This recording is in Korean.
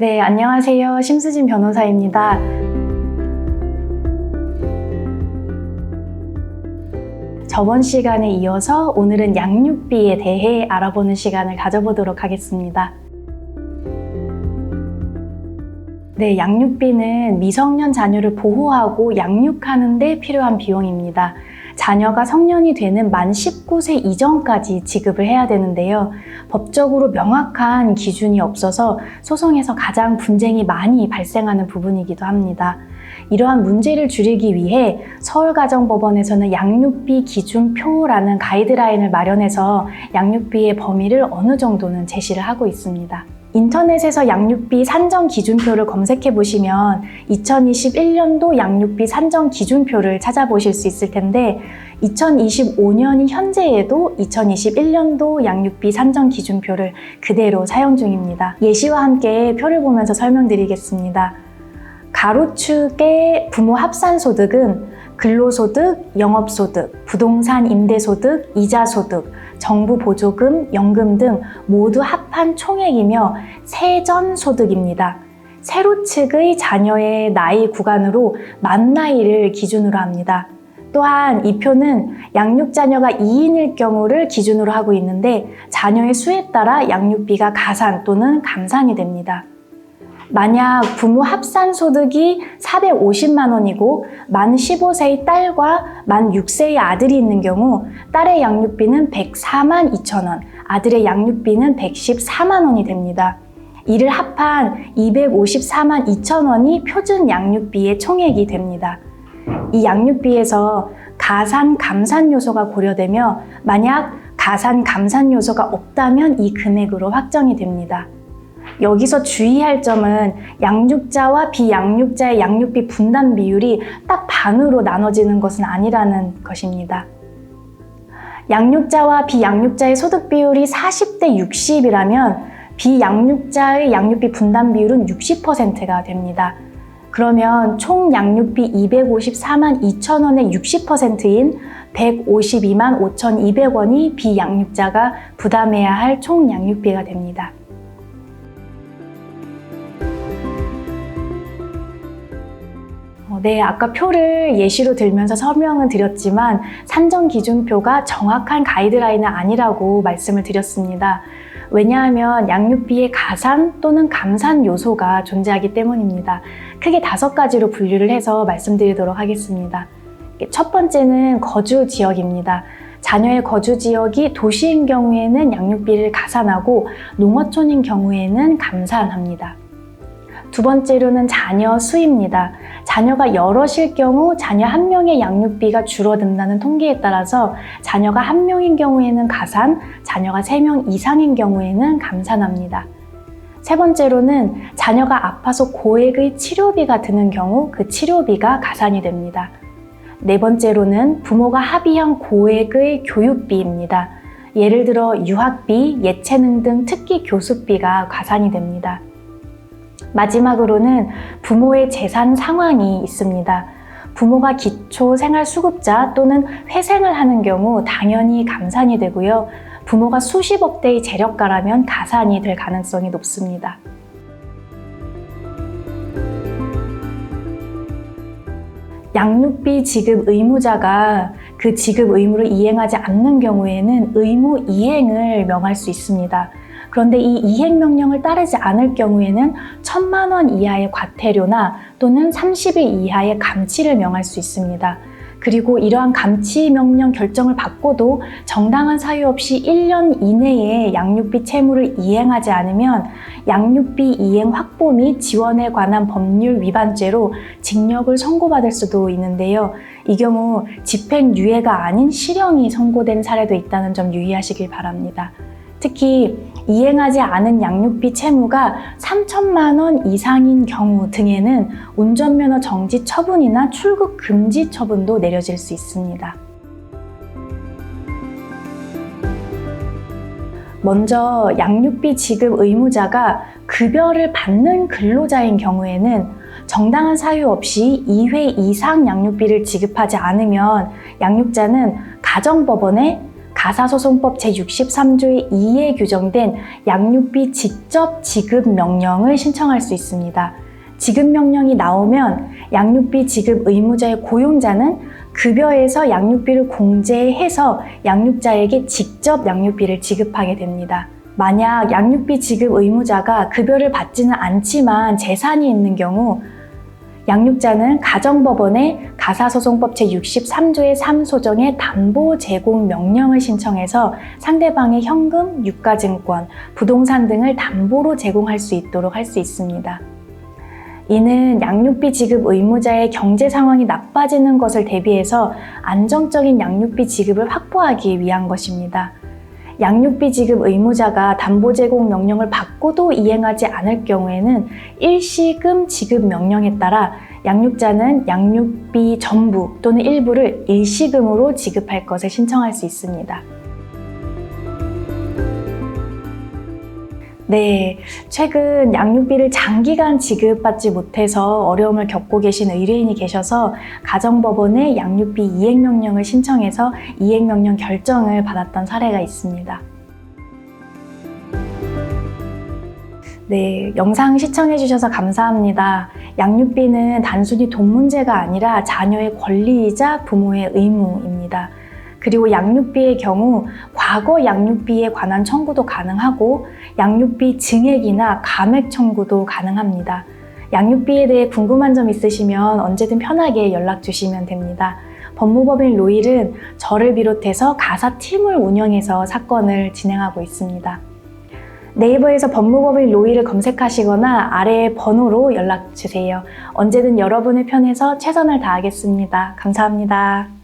네, 안녕하세요. 심수진 변호사입니다. 저번 시간에 이어서 오늘은 양육비에 대해 알아보는 시간을 가져보도록 하겠습니다. 네, 양육비는 미성년 자녀를 보호하고 양육하는 데 필요한 비용입니다. 자녀가 성년이 되는 만 19세 이전까지 지급을 해야 되는데요. 법적으로 명확한 기준이 없어서 소송에서 가장 분쟁이 많이 발생하는 부분이기도 합니다. 이러한 문제를 줄이기 위해 서울가정법원에서는 양육비 기준표라는 가이드라인을 마련해서 양육비의 범위를 어느 정도는 제시를 하고 있습니다. 인터넷에서 양육비 산정 기준표를 검색해 보시면 2021년도 양육비 산정 기준표를 찾아보실 수 있을 텐데 2025년 현재에도 2021년도 양육비 산정 기준표를 그대로 사용 중입니다. 예시와 함께 표를 보면서 설명드리겠습니다. 가로축의 부모 합산 소득은 근로소득, 영업소득, 부동산 임대소득, 이자소득, 정부 보조금, 연금 등 모두 합한 총액이며 세전소득입니다. 세로 측의 자녀의 나이 구간으로 만 나이를 기준으로 합니다. 또한 이 표는 양육 자녀가 2인일 경우를 기준으로 하고 있는데 자녀의 수에 따라 양육비가 가산 또는 감산이 됩니다. 만약 부모 합산 소득이 450만 원이고 만 15세의 딸과 만 6세의 아들이 있는 경우 딸의 양육비는 104만 2천 원, 아들의 양육비는 114만 원이 됩니다. 이를 합한 254만 2천 원이 표준 양육비의 총액이 됩니다. 이 양육비에서 가산, 감산 요소가 고려되며 만약 가산, 감산 요소가 없다면 이 금액으로 확정이 됩니다. 여기서 주의할 점은 양육자와 비양육자의 양육비 분담 비율이 딱 반으로 나눠지는 것은 아니라는 것입니다. 양육자와 비양육자의 소득 비율이 40대 60이라면 비양육자의 양육비 분담 비율은 60%가 됩니다. 그러면 총 양육비 254만 2천 원의 60%인 152만 5,200원이 비양육자가 부담해야 할 총 양육비가 됩니다. 네, 아까 표를 예시로 들면서 설명을 드렸지만 산정 기준표가 정확한 가이드라인은 아니라고 말씀을 드렸습니다. 왜냐하면 양육비의 가산 또는 감산 요소가 존재하기 때문입니다. 크게 다섯 가지로 분류를 해서 말씀드리도록 하겠습니다. 첫 번째는 거주 지역입니다. 자녀의 거주 지역이 도시인 경우에는 양육비를 가산하고 농어촌인 경우에는 감산합니다. 두 번째로는 자녀 수입니다. 자녀가 여럿일 경우 자녀 한 명의 양육비가 줄어든다는 통계에 따라서 자녀가 한 명인 경우에는 가산, 자녀가 세 명 이상인 경우에는 감산합니다. 세 번째로는 자녀가 아파서 고액의 치료비가 드는 경우 그 치료비가 가산이 됩니다. 네 번째로는 부모가 합의한 고액의 교육비입니다. 예를 들어 유학비, 예체능 등 특기 교습비가 가산이 됩니다. 마지막으로는 부모의 재산 상황이 있습니다. 부모가 기초 생활 수급자 또는 회생을 하는 경우 당연히 감산이 되고요. 부모가 수십억 대의 재력가라면 가산이 될 가능성이 높습니다. 양육비 지급 의무자가 그 지급 의무를 이행하지 않는 경우에는 의무 이행을 명할 수 있습니다. 그런데 이 이행 명령을 따르지 않을 경우에는 천만 원 이하의 과태료나 또는 30일 이하의 감치를 명할 수 있습니다. 그리고 이러한 감치 명령 결정을 받고도 정당한 사유 없이 1년 이내에 양육비 채무를 이행하지 않으면 양육비 이행 확보 및 지원에 관한 법률 위반죄로 징역을 선고받을 수도 있는데요. 이 경우 집행유예가 아닌 실형이 선고된 사례도 있다는 점 유의하시길 바랍니다. 특히 이행하지 않은 양육비 채무가 3천만 원 이상인 경우 등에는 운전면허 정지 처분이나 출국 금지 처분도 내려질 수 있습니다. 먼저 양육비 지급 의무자가 급여를 받는 근로자인 경우에는 정당한 사유 없이 2회 이상 양육비를 지급하지 않으면 양육자는 가정법원에 가사소송법 제63조의 2에 규정된 양육비 직접 지급 명령을 신청할 수 있습니다. 지급 명령이 나오면 양육비 지급 의무자의 고용자는 급여에서 양육비를 공제해서 양육자에게 직접 양육비를 지급하게 됩니다. 만약 양육비 지급 의무자가 급여를 받지는 않지만 재산이 있는 경우 양육자는 가정법원에 가사소송법 제63조의 3소정의 담보 제공 명령을 신청해서 상대방의 현금, 유가증권, 부동산 등을 담보로 제공할 수 있도록 할 수 있습니다. 이는 양육비 지급 의무자의 경제 상황이 나빠지는 것을 대비해서 안정적인 양육비 지급을 확보하기 위한 것입니다. 양육비 지급 의무자가 담보 제공 명령을 받고도 이행하지 않을 경우에는 일시금 지급 명령에 따라 양육자는 양육비 전부 또는 일부를 일시금으로 지급할 것을 신청할 수 있습니다. 네, 최근 양육비를 장기간 지급받지 못해서 어려움을 겪고 계신 의뢰인이 계셔서 가정법원에 양육비 이행명령을 신청해서 이행명령 결정을 받았던 사례가 있습니다. 네, 영상 시청해주셔서 감사합니다. 양육비는 단순히 돈 문제가 아니라 자녀의 권리이자 부모의 의무입니다. 그리고 양육비의 경우 과거 양육비에 관한 청구도 가능하고 양육비 증액이나 감액 청구도 가능합니다. 양육비에 대해 궁금한 점 있으시면 언제든 편하게 연락 주시면 됩니다. 법무법인 로일은 저를 비롯해서 가사팀을 운영해서 사건을 진행하고 있습니다. 네이버에서 법무법인 로이를 검색하시거나 아래 번호로 연락 주세요. 언제든 여러분의 편에서 최선을 다하겠습니다. 감사합니다.